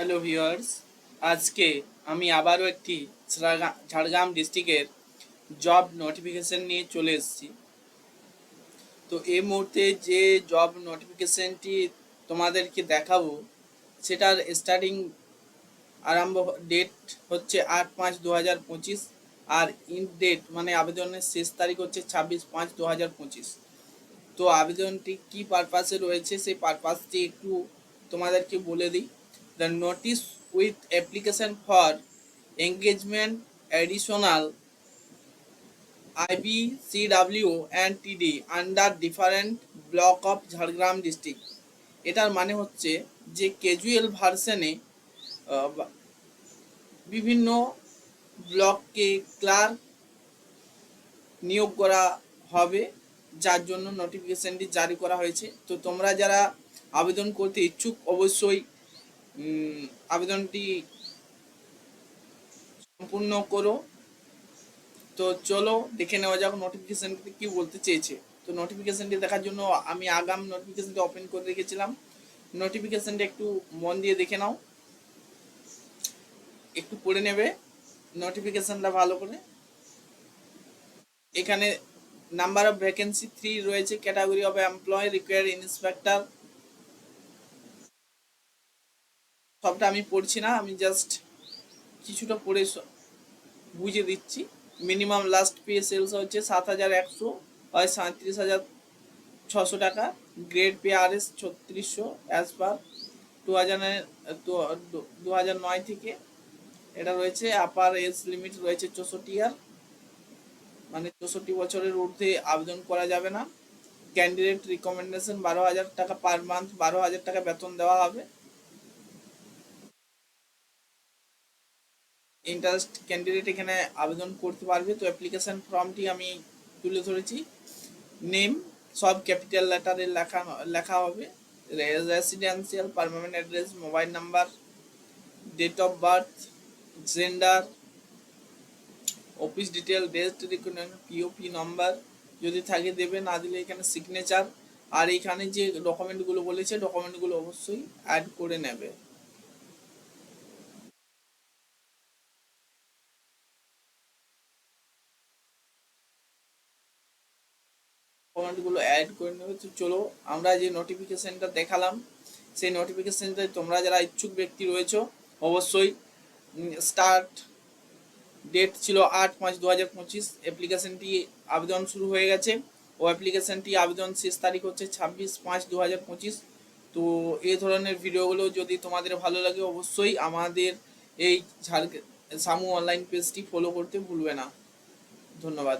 Hello viewers, আজকে আমি আবারও একটি ঝাড়গ্রাম ডিস্ট্রিক্টের জব নোটিফিকেশন নিয়ে চলে এসেছি। তো এই মুহূর্তে যে জব নোটিফিকেশনটি তোমাদেরকে দেখাবো, সেটার স্টার্টিং আরম্ভ ডেট হচ্ছে আট পাঁচ দু হাজার পঁচিশ আর ইন ডেট মানে আবেদনের শেষ তারিখ হচ্ছে ছাব্বিশ পাঁচ দু হাজার পঁচিশ। তো আবেদনটি কি পারপাসে রয়েছে, সেই পারপাসটি একটু তোমাদেরকে বলে দিই। The notice with application for engagement, additional IBCW and TD under different block of Jhargram district এটার মানে হচ্ছে যে ক্যাজুয়াল ভার্সনে বিভিন্ন ব্লককে ক্লার্ক নিয়োগ করা হবে, যার জন্য নোটিফিকেশনটি জারি করা হয়েছে। তো তোমরা যারা আবেদন করতে ইচ্ছুক, অবশ্যই আবেদনটি সম্পূর্ণ করো। তো চলো দেখে নেওয়া যাক নোটিফিকেশনটি কি বলতে চেয়েছে। তো নোটিফিকেশনটি দেখার জন্য আমি আগাম নোটিফিকেশনটি ওপেন করে রেখেছিলাম। নোটিফিকেশনটি একটু মন দিয়ে দেখে নাও। একটু পড়ে নেবে নোটিফিকেশনটা ভালো করে। এখানে নাম্বার অফ ভ্যাকেন্সি থ্রি রয়েছে category of employ require inspector সবটা আমি পড়ছি না, আমি জাস্ট কিছুটা পড়ে বুঝে দিচ্ছি। মিনিমাম লাস্ট পে সেলস হচ্ছে সাত হাজার একশো হয় সাঁত্রিশ হাজার ছশো টাকা। গ্রেড পে আর এস ছত্রিশশো অ্যাজ পার টু হাজার দু হাজার নয় থেকে। এটা রয়েছে আপার এজ লিমিট রয়েছে চৌষট্টি ইয়ার মানে চৌষট্টি বছরের ঊর্ধ্বে আবেদন করা যাবে না। ক্যান্ডিডেট রিকমেন্ডেশন বারো হাজার টাকা পার মান্থ বারো হাজার টাকা বেতন দেওয়া হবে। ইন্টারেস্ট ক্যান্ডিডেট এখানে আবেদন করতে পারবে। তো অ্যাপ্লিকেশন ফর্মটি আমি তুলে ধরেছি। নেম সব ক্যাপিটাল লেটারে লেখা লেখা হবে। Residential permanent address mobile number date of birth gender office detail ডেস্ট পিওপি নাম্বার যদি থাকে দেবে, না দিলে এখানে সিগনেচার আর এখানে যে ডকুমেন্টগুলো বলেছে ডকুমেন্টগুলো অবশ্যই অ্যাড করে নেবে। কমেন্টগুলো অ্যাড করে নেবে, তো চলো আমরা যে নোটিফিকেশনটা দেখালাম, সেই নোটিফিকেশনটা তোমরা যারা ইচ্ছুক ব্যক্তি রয়েছো, অবশ্যই স্টার্ট ডেট ছিল আট পাঁচ দু হাজার পঁচিশ অ্যাপ্লিকেশনটি আবেদন শুরু হয়ে গেছে। ও অ্যাপ্লিকেশনটি আবেদন শেষ তারিখ হচ্ছে ছাব্বিশ পাঁচ দু হাজার পঁচিশ। তো এই ধরনের ভিডিওগুলো যদি তোমাদের ভালো লাগে, অবশ্যই আমাদের এই ঝাড় সামু অনলাইন পেজটি ফলো করতে ভুলবে না। ধন্যবাদ।